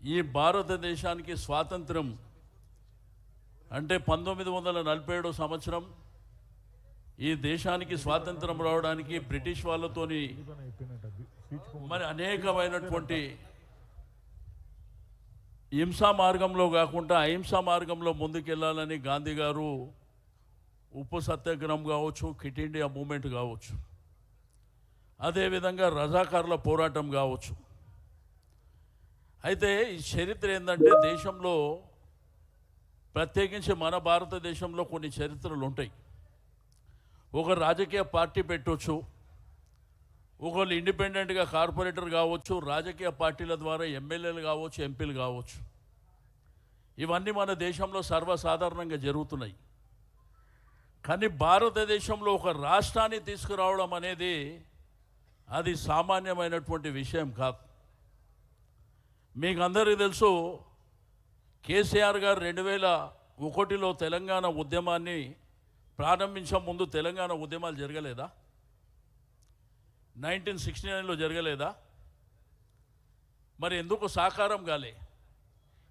ఈ భారతదేశానికి స్వాతంత్రం అంటే పంతొమ్మిది వందల నలభై ఏడో సంవత్సరం ఈ దేశానికి స్వాతంత్రం రావడానికి బ్రిటిష్ వాళ్ళతోని మరి అనేకమైనటువంటి హింసా మార్గంలో కాకుండా అహింసా మార్గంలో ముందుకెళ్ళాలని గాంధీ గారు ఉప్పు సత్యాగ్రహం కావచ్చు కిట్ ఇండియా మూమెంట్ కావచ్చు అదేవిధంగా రజాకారుల పోరాటం కావచ్చు. అయితే ఈ చరిత్ర ఏంటంటే దేశంలో ప్రత్యేకించి మన భారతదేశంలో కొన్ని చరిత్రలు ఉంటాయి. ఒక రాజకీయ పార్టీ పెట్టవచ్చు ఒకళ్ళు ఇండిపెండెంట్గా కార్పొరేటర్ కావచ్చు రాజకీయ పార్టీల ద్వారా ఎమ్మెల్యేలు కావచ్చు ఎంపీలు కావచ్చు. ఇవన్నీ మన దేశంలో సర్వసాధారణంగా జరుగుతున్నాయి. కానీ భారతదేశంలో ఒక రాష్ట్రాన్ని తీసుకురావడం అనేది అది సామాన్యమైనటువంటి విషయం కాదు. మీకు అందరికీ తెలుసు కేసీఆర్ గారు రెండు వేల ఒకటిలో తెలంగాణ ఉద్యమాన్ని ప్రారంభించే ముందు తెలంగాణ ఉద్యమాలు జరగలేదా? నైన్టీన్ సిక్స్టీ నైన్లో జరగలేదా? మరి ఎందుకు సాకారం కాలే?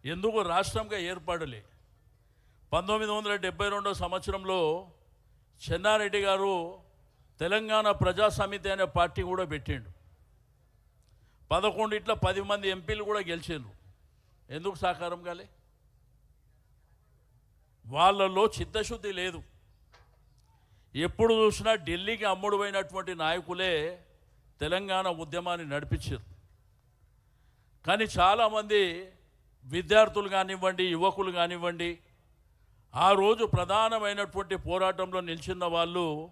ఎందుకు రాష్ట్రంగా ఏర్పడలే? పంతొమ్మిది వందల డెబ్బై రెండో సంవత్సరంలో చెన్నారెడ్డి గారు తెలంగాణ ప్రజా సమితి అనే పార్టీ కూడా పెట్టిండు. పదకొండిట్ల పది మంది ఎంపీలు కూడా గెలిచిండ్రు. ఎందుకు సహకారం కాలే? వాళ్ళలో చిత్తశుద్ధి లేదు. ఎప్పుడు చూసినా ఢిల్లీకి అమ్ముడుపోయినటువంటి నాయకులే తెలంగాణ ఉద్యమాన్ని నడిపించారు. కానీ చాలామంది విద్యార్థులు కానివ్వండి యువకులు కానివ్వండి ఆ రోజు ప్రధానమైనటువంటి పోరాటంలో నిలిచిన వాళ్ళు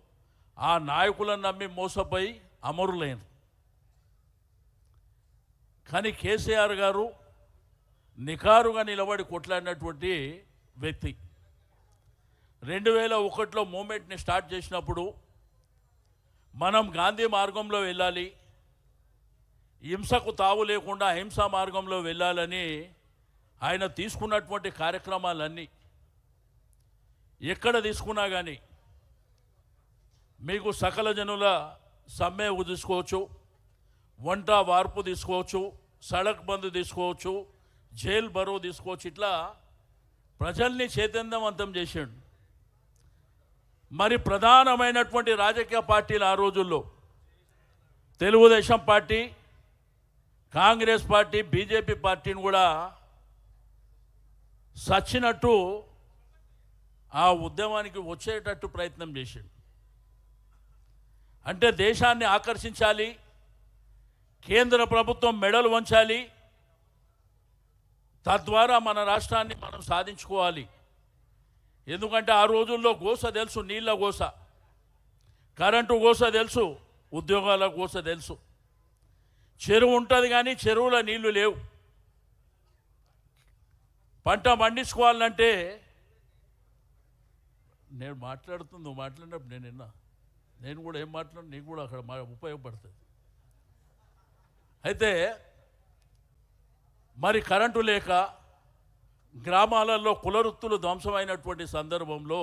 ఆ నాయకులను నమ్మి మోసపోయి అమరులైనరు. కానీ కేసీఆర్ గారు నిఖారుగా నిలబడి కొట్లాడినటువంటి వ్యక్తి. రెండు వేల ఒకటిలో మూమెంట్ని స్టార్ట్ చేసినప్పుడు మనం గాంధీ మార్గంలో వెళ్ళాలి హింసకు తావు లేకుండా అహింస మార్గంలో వెళ్ళాలని ఆయన తీసుకున్నటువంటి కార్యక్రమాలన్నీ ఎక్కడ తీసుకున్నా కానీ మీకు సకల జనుల సమ్మె తీసుకోవచ్చు. వంట వార్పు తీసుకోవచ్చు సడక్ బంద్ తీసుకోవచ్చు జైలు బరువు తీసుకోవచ్చు ఇట్లా ప్రజల్ని చైతన్యవంతం చేశాడు. మరి ప్రధానమైనటువంటి రాజకీయ పార్టీలు ఆ రోజుల్లో Telugu Desam party Congress party BJP పార్టీని కూడా సచ్చినట్టు ఆ ఉద్యమానికి వచ్చేటట్టు ప్రయత్నం చేశాడు. అంటే దేశాన్ని ఆకర్షించాలి కేంద్ర ప్రభుత్వం మెడలు వంచాలి. తద్వారా మన రాష్ట్రాన్ని మనం సాధించుకోవాలి. ఎందుకంటే ఆ రోజుల్లో గోస తెలుసు నీళ్ళ గోస. కరెంటు గోస తెలుసు ఉద్యోగాల గోస తెలుసు. చెరువు ఉంటుంది కానీ చెరువులో నీళ్ళు లేవు. పంట పండించుకోవాలంటే నేను మాట్లాడుతుంది నువ్వు మాట్లాడినప్పుడు నేను విన్నా. నేను కూడా ఏం మాట్లాడు నీకు కూడా అక్కడ ఉపయోగపడుతుంది. అయితే మరి కరెంటు లేక గ్రామాలలో కులవృత్తులు ధ్వంసమైనటువంటి సందర్భంలో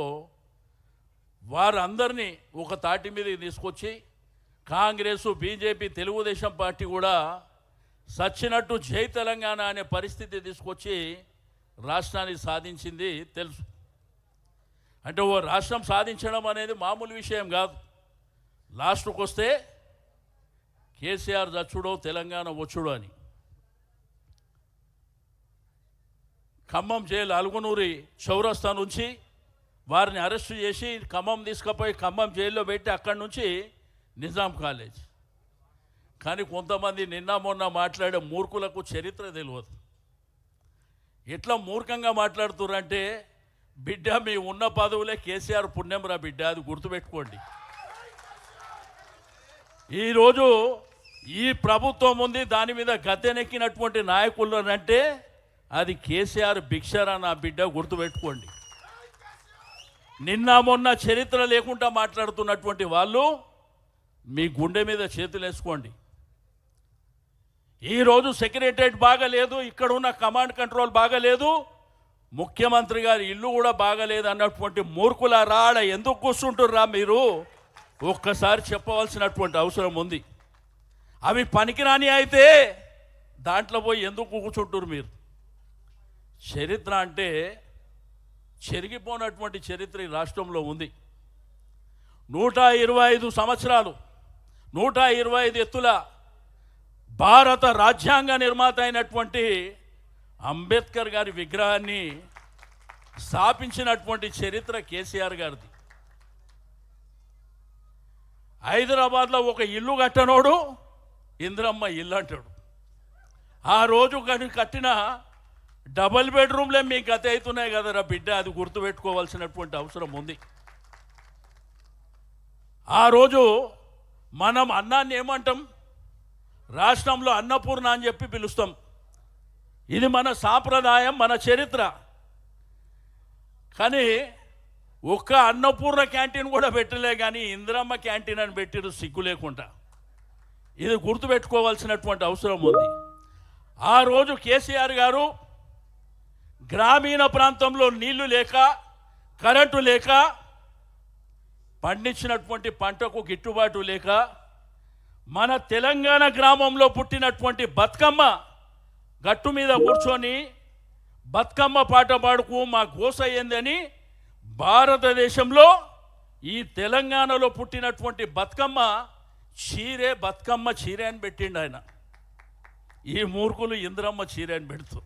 వారందరినీ ఒక తాటి మీద తీసుకొచ్చి కాంగ్రెస్ బీజేపీ తెలుగుదేశం పార్టీ కూడా సచ్చినట్టు జై తెలంగాణ అనే పరిస్థితి తీసుకొచ్చి రాష్ట్రాన్ని సాధించింది తెలుసు. అంటే ఓ రాష్ట్రం సాధించడం అనేది మామూలు విషయం కాదు. లాస్ట్కి వస్తే కేసీఆర్ చచ్చుడో తెలంగాణ వచ్చుడో అని. ఖమ్మం జైలు అలుగునూరి చౌరస్తా నుంచి వారిని అరెస్ట్ చేసి ఖమ్మం తీసుకుపోయి ఖమ్మం జైల్లో పెట్టి అక్కడి నుంచి నిజాం కాలేజ్. కానీ కొంతమంది నిన్న మొన్న మాట్లాడే మూర్ఖులకు చరిత్ర తెలియదు. ఎట్లా మూర్ఖంగా మాట్లాడుతున్నారంటే బిడ్డ మీ ఉన్న పదవులే కేసీఆర్ పుణ్యంరా బిడ్డ అది గుర్తుపెట్టుకోండి. ఈరోజు ఈ ప్రభుత్వం ఉంది దాని మీద గద్దెనెక్కినటువంటి నాయకులు అంటే అది కేసీఆర్ భిక్షరా నా బిడ్డ గుర్తుపెట్టుకోండి. నిన్న మొన్న చరిత్ర లేకుండా మాట్లాడుతున్నటువంటి వాళ్ళు మీ గుండె మీద చేతులు వేసుకోండి. ఈరోజు సెక్రటరేట్ బాగలేదు ఇక్కడ ఉన్న కమాండ్ కంట్రోల్ బాగలేదు ముఖ్యమంత్రి గారి ఇల్లు కూడా బాగలేదు అన్నటువంటి మూర్ఖుల రాడ ఎందుకు కూర్చుంటుర్రా మీరు? ఒక్కసారి చెప్పవలసినటువంటి అవసరం ఉంది. అవి పనికిరాని అయితే దాంట్లో పోయి ఎందుకు కూర్చుంటారు మీరు? చరిత్ర అంటే చెరిగిపోనటువంటి చరిత్ర ఈ రాష్ట్రంలో ఉంది. నూట ఇరవై ఐదు సంవత్సరాలు నూట ఇరవై ఐదు ఎత్తుల భారత రాజ్యాంగ నిర్మాత అయినటువంటి అంబేద్కర్ గారి విగ్రహాన్ని స్థాపించినటువంటి చరిత్ర కేసీఆర్ గారిది. హైదరాబాద్లో ఒక ఇల్లు కట్టనోడు ఇంద్రమ్మ ఇల్లు అంటాడు. ఆ రోజు కానీ కట్టిన డబల్ బెడ్రూమ్లే మీ గత అవుతున్నాయి కదరా బిడ్డ అది గుర్తుపెట్టుకోవాల్సినటువంటి అవసరం ఉంది. ఆ రోజు మనం అన్నాన్ని ఏమంటాం? రాష్ట్రంలో అన్నపూర్ణ అని చెప్పి పిలుస్తాం. ఇది మన సాంప్రదాయం మన చరిత్ర. కానీ ఒక్క అన్నపూర్ణ క్యాంటీన్ కూడా పెట్టలే కానీ ఇందిరమ్మ క్యాంటీన్ అని పెట్టిరు సిగ్గు లేకుండా. ఇది గుర్తుపెట్టుకోవాల్సినటువంటి అవసరం ఉంది. ఆ రోజు కేసీఆర్ గారు గ్రామీణ ప్రాంతంలో నీళ్ళు లేక కరెంటు లేక పండించినటువంటి పంటకు గిట్టుబాటు లేక మన తెలంగాణ గ్రామంలో పుట్టినటువంటి బతుకమ్మ గట్టు మీద కూర్చొని బతుకమ్మ పాట పాడుకు మా గోస అయ్యిందని భారతదేశంలో ఈ తెలంగాణలో పుట్టినటువంటి బతుకమ్మ చీరే బతుకమ్మ చీరే అని పెట్టిండు ఆయన. ఈ మూర్ఖులు ఇంద్రమ్మ చీరే అని పెడుతూ.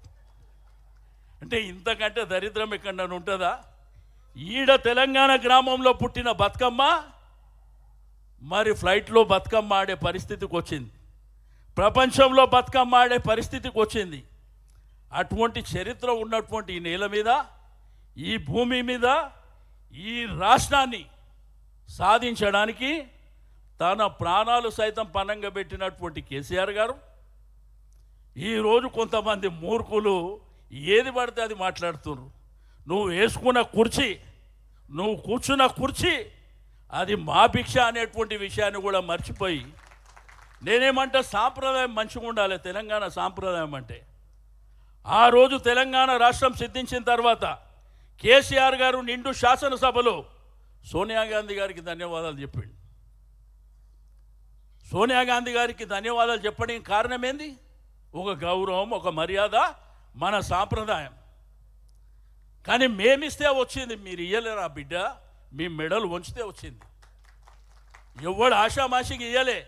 అంటే ఇంతకంటే దరిద్రం ఎక్కడ ఉంటుందా? ఈడ తెలంగాణ గ్రామంలో పుట్టిన బతుకమ్మ మరి ఫ్లైట్లో బతుకమ్మ ఆడే పరిస్థితికి వచ్చింది. ప్రపంచంలో బతుకమ్మ ఆడే పరిస్థితికి వచ్చింది. అటువంటి చరిత్ర ఉన్నటువంటి ఈ నేల మీద ఈ భూమి మీద ఈ రాష్ట్రాన్ని సాధించడానికి తన ప్రాణాలు సైతం పనంగా పెట్టినటువంటి కేసీఆర్ గారు ఈరోజు కొంతమంది మూర్ఖులు ఏది పడితే అది మాట్లాడుతున్నారు. నువ్వు వేసుకున్న కుర్చీ నువ్వు కూర్చున్న కుర్చీ అది మా భిక్ష అనేటువంటి విషయాన్ని కూడా మర్చిపోయి నేనేమంటే సాంప్రదాయం మంచిగా ఉండాలి తెలంగాణ సాంప్రదాయం అంటే. ఆ రోజు తెలంగాణ రాష్ట్రం సిద్ధించిన తర్వాత కేసీఆర్ గారు నిండు శాసనసభలో సోనియా గాంధీ గారికి ధన్యవాదాలు చెప్పిండు. సోనియా గాంధీ గారికి ధన్యవాదాలు చెప్పడానికి కారణం ఏంది? ఒక గౌరవం ఒక మర్యాద మన సాంప్రదాయం. కానీ మేమిస్తే వచ్చింది మీరు ఇయ్యలేరా బిడ్డ? మీ మెడలు వంచితే వచ్చింది. ఎవడు ఆషామాషికి ఇయ్యలే.